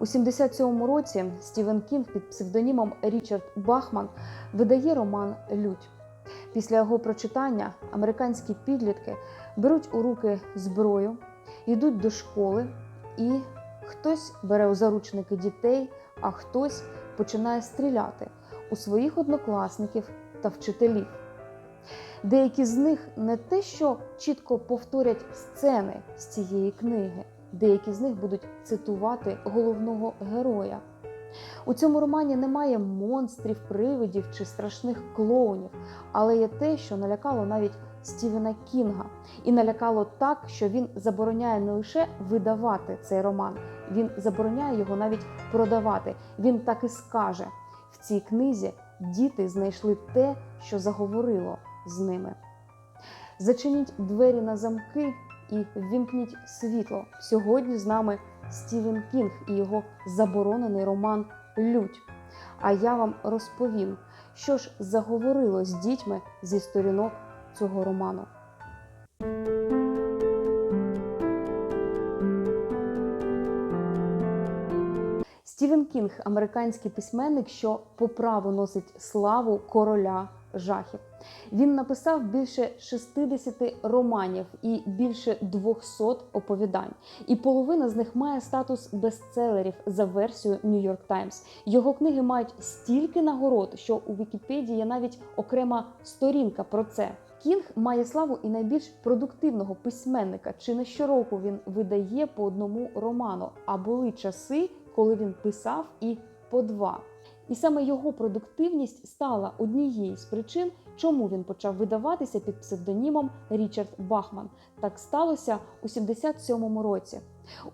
У 77-му році Стівен Кінг під псевдонімом Річард Бахман видає роман Лють. Після його прочитання американські підлітки беруть у руки зброю, йдуть до школи, і хтось бере у заручники дітей, а хтось починає стріляти у своїх однокласників та вчителів. Деякі з них не те, що чітко повторять сцени з цієї книги, деякі з них будуть цитувати головного героя. У цьому романі немає монстрів, привидів чи страшних клоунів, але є те, що налякало навіть Стівена Кінга, і налякало так, що він забороняє не лише видавати цей роман, він забороняє його навіть продавати. Він так і скаже: в цій книзі діти знайшли те, що заговорило з ними. Зачиніть двері на замки і ввімкніть світло. Сьогодні з нами Стівен Кінг і його заборонений роман Лють. А я вам розповім, що ж заговорило з дітьми зі сторінок цього роману. Стівен Кінг американський письменник, що по праву носить славу короля жахів. Він написав більше 60 романів і більше 200 оповідань. І половина з них має статус бестселерів за версією New York Times. Його книги мають стільки нагород, що у Вікіпедії є навіть окрема сторінка про це. Кінг має славу і найбільш продуктивного письменника. Чи не щороку він видає по одному роману? А були часи, коли він писав і по два. І саме його продуктивність стала однією з причин, чому він почав видаватися під псевдонімом Річард Бахман. Так сталося у 77-му році.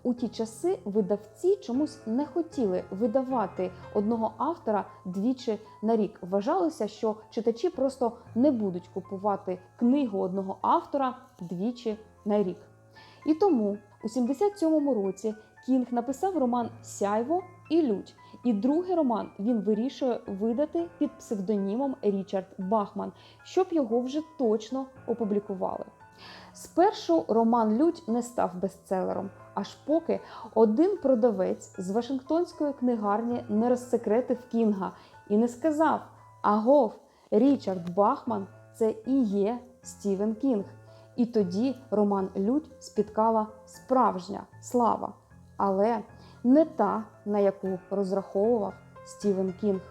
У ті часи видавці чомусь не хотіли видавати одного автора двічі на рік. Вважалося, що читачі просто не будуть купувати книгу одного автора двічі на рік. І тому у 77-му році Кінг написав роман Сяйво і Лють. І другий роман він вирішує видати під псевдонімом Річард Бахман, щоб його вже точно опублікували. Спершу роман Лють не став бестселером, аж поки один продавець з Вашингтонської книгарні не розсекретив Кінга і не сказав: Агов, Річард Бахман це і є Стівен Кінг. І тоді роман Лють спіткала справжня слава, але не та, на яку розраховував Стівен Кінг.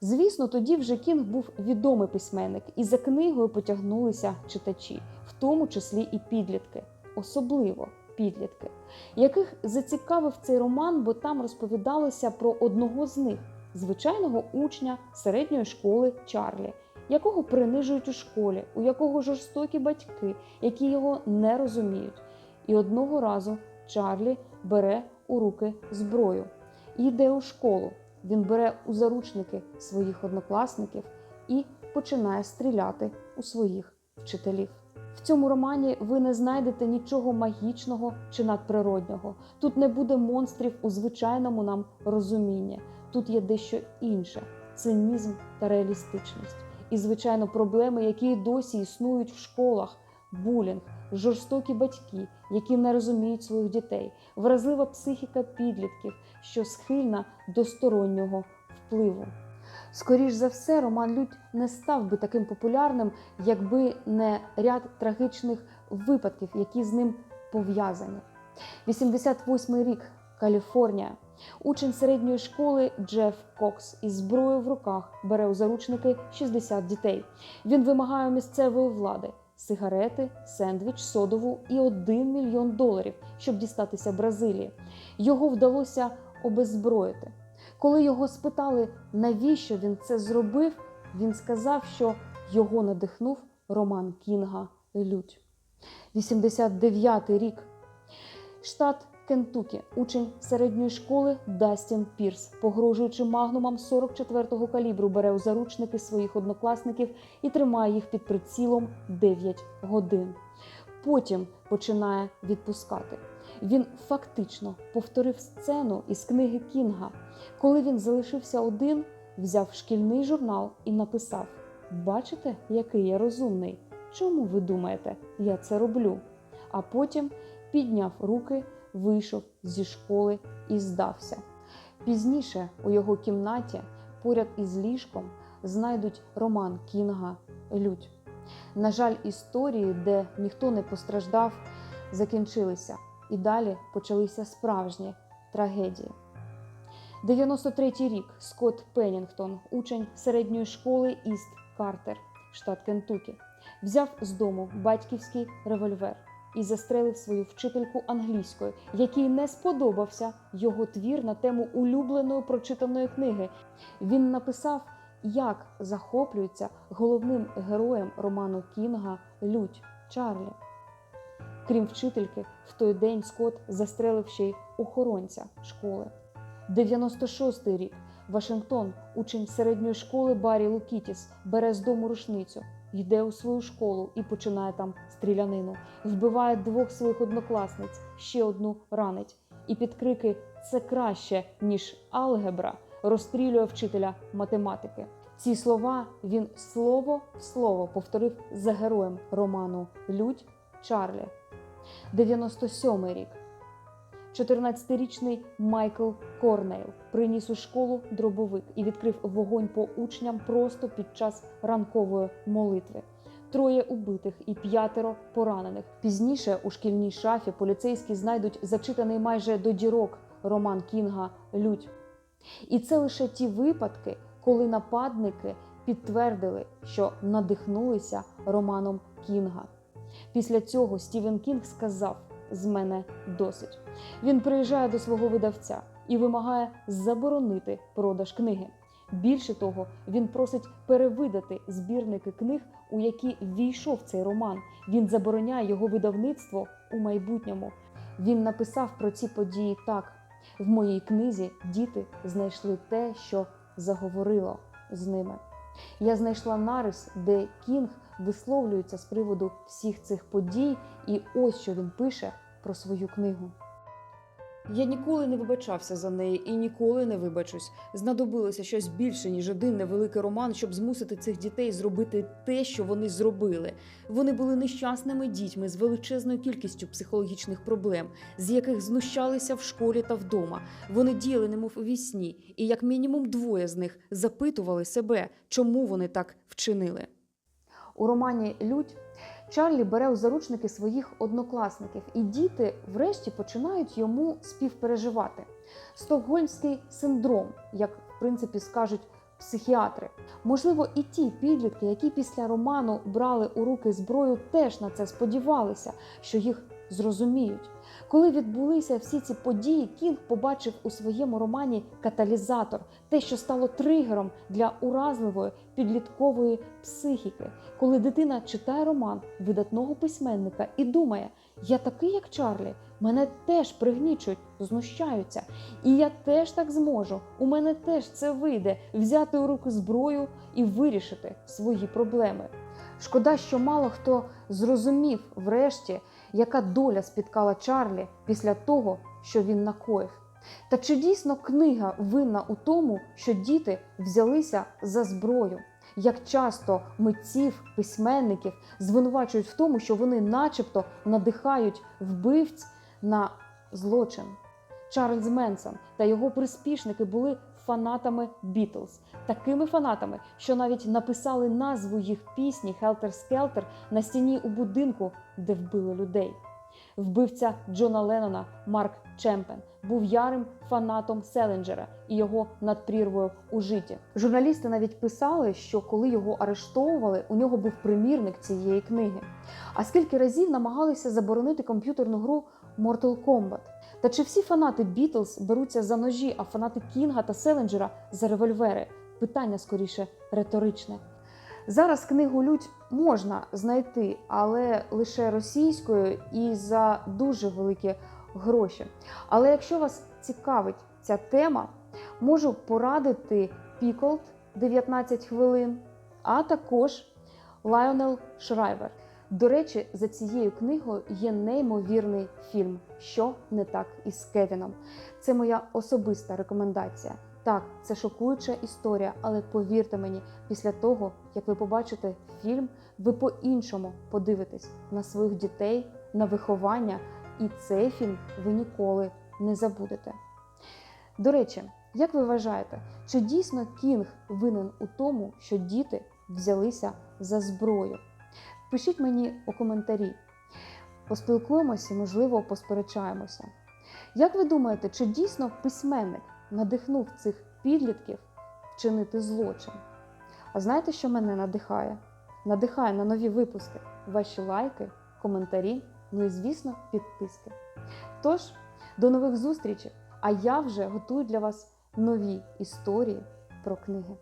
Звісно, тоді вже Кінг був відомий письменник, і за книгою потягнулися читачі, в тому числі і підлітки, особливо підлітки, яких зацікавив цей роман, бо там розповідалося про одного з них звичайного учня середньої школи Чарлі, якого принижують у школі, у якого жорстокі батьки, які його не розуміють. І одного разу Чарлі бере у руки зброю йде у школу. Він бере у заручники своїх однокласників і починає стріляти у своїх вчителів. В цьому романі ви не знайдете нічого магічного чи надприроднього. Тут не буде монстрів у звичайному нам розумінні. Тут є дещо інше цинізм та реалістичність. І, звичайно, проблеми, які досі існують в школах, булінг, жорстокі батьки, які не розуміють своїх дітей, вразлива психіка підлітків, що схильна до стороннього впливу. Скоріш за все, роман Лють не став би таким популярним, якби не ряд трагічних випадків, які з ним пов'язані. 88-й рік, Каліфорнія. Учень середньої школи Джеф Кокс із зброєю в руках бере у заручники 60 дітей. Він вимагає у місцевої влади сигарети, сендвіч, содову і 1 мільйон доларів, щоб дістатися Бразилії. Його вдалося обеззброїти. Коли його спитали, навіщо він це зробив, він сказав, що його надихнув роман Кінга Лють. 89-й рік. Штат Кентукі, учень середньої школи Дастін Пірс, погрожуючи магнумам 44-го калібру, бере у заручники своїх однокласників і тримає їх під прицілом 9 годин. Потім починає відпускати. Він фактично повторив сцену із книги Кінга. Коли він залишився один, взяв шкільний журнал і написав: Бачите, який я розумний? Чому ви думаєте, я це роблю? А потім підняв руки, вийшов зі школи і здався. Пізніше у його кімнаті поряд із ліжком знайдуть роман Кінга Лють. На жаль, історії, де ніхто не постраждав, закінчилися, і далі почалися справжні трагедії. 93-й рік Скотт Пеннінгтон, учень середньої школи Іст Картер, штат Кентукі, взяв з дому батьківський револьвер і застрелив свою вчительку англійської, якій не сподобався його твір на тему улюбленої прочитаної книги. Він написав, як захоплюється головним героєм роману Кінга Лють Чарлі. Крім вчительки, в той день Скотт застрелив ще й охоронця школи. 96-й рік Вашингтон, учень середньої школи Баррі Лукітіс, бере з дому рушницю, йде у свою школу і починає там стрілянину. Вбиває двох своїх однокласниць, ще одну ранить. І під крики Це краще, ніж алгебра розстрілює вчителя математики. Ці слова він слово в слово повторив за героєм роману Людь Чарлі. 97 рік. 14-річний Майкл Корнейл приніс у школу дробовик і відкрив вогонь по учням просто під час ранкової молитви. Троє убитих і п'ятеро поранених. Пізніше у шкільній шафі поліцейські знайдуть зачитаний майже до дірок роман Кінга Людь. І це лише ті випадки, коли нападники підтвердили, що надихнулися романом Кінга. Після цього Стівен Кінг сказав: з мене досить. Він приїжджає до свого видавця і вимагає заборонити продаж книги. Більше того, він просить перевидати збірники книг, у які війшов цей роман. Він забороняє його видавництво у майбутньому. Він написав про ці події так: в моїй книзі діти знайшли те, що заговорило з ними. Я знайшла нарис, де Кінг висловлюється з приводу всіх цих подій, і ось що він пише про свою книгу. Я ніколи не вибачався за неї і ніколи не вибачусь. Знадобилося щось більше, ніж один невеликий роман, щоб змусити цих дітей зробити те, що вони зробили. Вони були нещасними дітьми з величезною кількістю психологічних проблем, з яких знущалися в школі та вдома. Вони діяли немов у вісні, і як мінімум двоє з них запитували себе, чому вони так вчинили. У романі Людь Чарлі бере у заручники своїх однокласників, і діти врешті починають йому співпереживати. Стокгольмський синдром, як в принципі скажуть психіатри. Можливо, і ті підлітки, які після роману брали у руки зброю, теж на це сподівалися, що їх зрозуміють. Коли відбулися всі ці події, Кінг побачив у своєму романі каталізатор, те, що стало тригером для уразливої підліткової психіки. Коли дитина читає роман видатного письменника і думає, я такий, як Чарлі, мене теж пригнічують, знущаються, і я теж так зможу. У мене теж це вийде взяти у руки зброю і вирішити свої проблеми. Шкода, що мало хто зрозумів врешті, яка доля спіткала Чарлі після того, що він накоїв. Та чи дійсно книга винна у тому, що діти взялися за зброю? Як часто митців, письменників звинувачують в тому, що вони, начебто, надихають вбивць на злочин? Чарльз Менсон та його приспішники були фанатами Бітлз, такими фанатами, що навіть написали назву їх пісні Хелтер Скелтер на стіні у будинку, де вбили людей. Вбивця Джона Леннона Марк Чемпен був ярим фанатом Селенджера і його над прірвою у житті. Журналісти навіть писали, що коли його арештовували, у нього був примірник цієї книги. А скільки разів намагалися заборонити комп'ютерну гру Mortal Kombat? Та чи всі фанати Бітлз беруться за ножі, а фанати Кінга та Селенджера за револьвери? Питання скоріше риторичне. Зараз книгу Людь можна знайти, але лише російською і за дуже великі гроші. Але якщо вас цікавить ця тема, можу порадити Піколд 19 хвилин, а також Лайонел Шрайвер. До речі, за цією книгою є неймовірний фільм Що не так із Кевіном. Це моя особиста рекомендація. Так, це шокуюча історія, але повірте мені, після того, як ви побачите фільм, ви по-іншому подивитесь на своїх дітей, на виховання, і цей фільм ви ніколи не забудете. До речі, Як ви вважаєте, чи дійсно Кінг винен у тому, що діти взялися за зброю? Пишіть мені у коментарі. Поспілкуємося, можливо, посперечаємося. Як ви думаєте, чи дійсно письменник надихнув цих підлітків вчинити злочин? А знаєте, що мене надихає? Надихає на нові випуски, ваші лайки, коментарі, ну і, звісно, підписки. Тож, до нових зустрічей! А я вже готую для вас нові історії про книги.